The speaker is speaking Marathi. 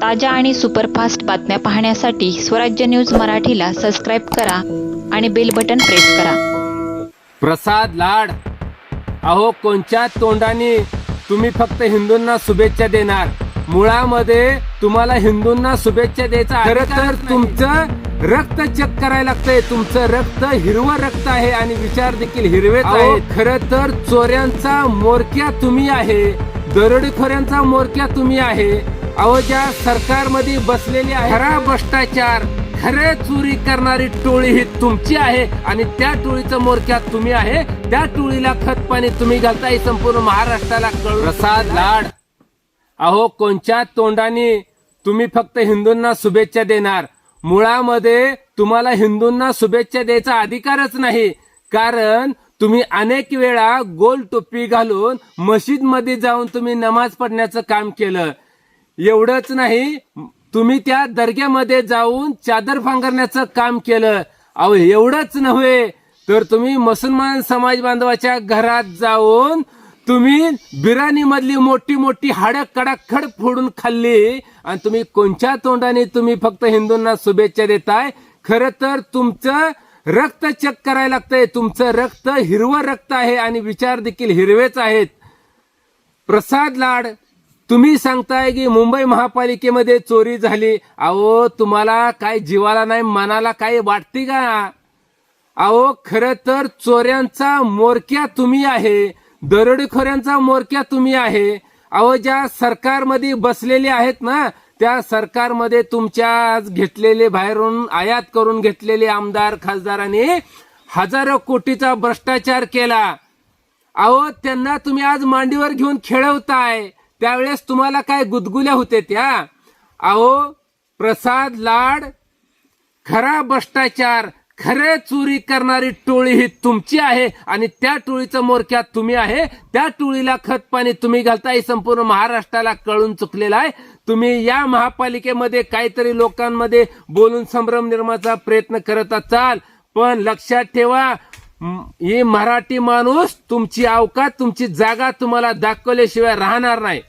ताज्या आणि सुपरफास्ट बातम्या पाहण्यासाठी स्वराज्य न्यूज मराठीला सबस्क्राईब करा आणि बेल बटन प्रेस करा. प्रसाद लाड. अहो कोणच्या तोंडाने तुम्ही फक्त हिंदूंना शुभेच्छा देणार? मुळामध्ये तुम्हाला हिंदूंना शुभेच्छा द्यायचा खरं तर तुमचं रक्त चेक करायला लागतंय. तुमचं रक्त हिरवं रक्त आहे आणि विचार देखील हिरवेच आहेत. खरं तर चोऱ्यांचा मोरक्या तुम्ही आहे. दरोडेखोऱ्यांचा मोरक्या तुम्ही आहे. अहो ज्या सरकारमध्ये बसलेली आहे खरा भ्रष्टाचार खरे चोरी करणारी टोळी ही तुमची आहे आणि त्या टोळीचं मोरक्यात तुम्ही आहे. त्या टोळीला खत पाणी तुम्ही घालताय संपूर्ण महाराष्ट्राला कळू प्रसाद लाड. अहो कोणच्या तोंडाने तुम्ही फक्त हिंदूंना शुभेच्छा देणार? मुळामध्ये तुम्हाला हिंदूंना शुभेच्छा द्यायचा अधिकारच नाही. कारण तुम्ही अनेक वेळा गोल टोपी घालून मशीदमध्ये जाऊन तुम्ही नमाज पडण्याचं काम केलं. एवढंच नाही तुम्ही त्या दर्ग्यामध्ये जाऊन चादर फांगरण्याचं काम केलं. अहो एवढंच नव्हे. तर तुम्ही मुसलमान समाज बांधवाच्या घरात जाऊन तुम्ही बिराणी मधली मोठी मोठी हाडं कडाखड फोडून खाल्ली आणि तुम्ही कोणत्या तोंडाने तुम्ही फक्त हिंदूंना शुभेच्छा देताय? खरं तर तुमचं रक्त चेक करायला लागतंय. तुमचं रक्त हिरवं रक्त आहे आणि विचार देखील हिरवेच आहेत. प्रसाद लाड तुम्ही सांगताय की मुंबई महापालिकेमध्ये चोरी झाली. अहो तुम्हाला काय जीवाला नाही मनाला काही वाटते का? अहो खर तर चोऱ्यांचा मोरक्या तुम्ही आहे. दरोडेखोऱ्यांचा मोरक्या तुम्ही आहे. अहो ज्या सरकारमध्ये बसलेले आहेत ना त्या सरकारमध्ये तुमच्या आज घेतलेले बाहेरून आयात करून घेतलेले आमदार खासदारांनी हजारो कोटीचा भ्रष्टाचार केला. अहो त्यांना तुम्ही आज मांडीवर घेऊन खेळवताय. त्यावेळेस तुम्हाला काय गुदगुल्या होते त्या? अहो प्रसाद लाड खरा भ्रष्टाचार खरे चोरी करणारी टोळी ही तुमची आहे आणि त्या टोळीचं मोरक्यात तुम्ही आहे. त्या टोळीला खत पाणी तुम्ही घालताय संपूर्ण महाराष्ट्राला कळून चुकलेला आहे. तुम्ही या महापालिकेमध्ये काहीतरी लोकांमध्ये बोलून संभ्रम निर्माणाचा प्रयत्न करत असाल. पण लक्षात ठेवा ही मराठी माणूस तुमची अवकात तुमची जागा तुम्हाला दाखवल्याशिवाय राहणार नाही.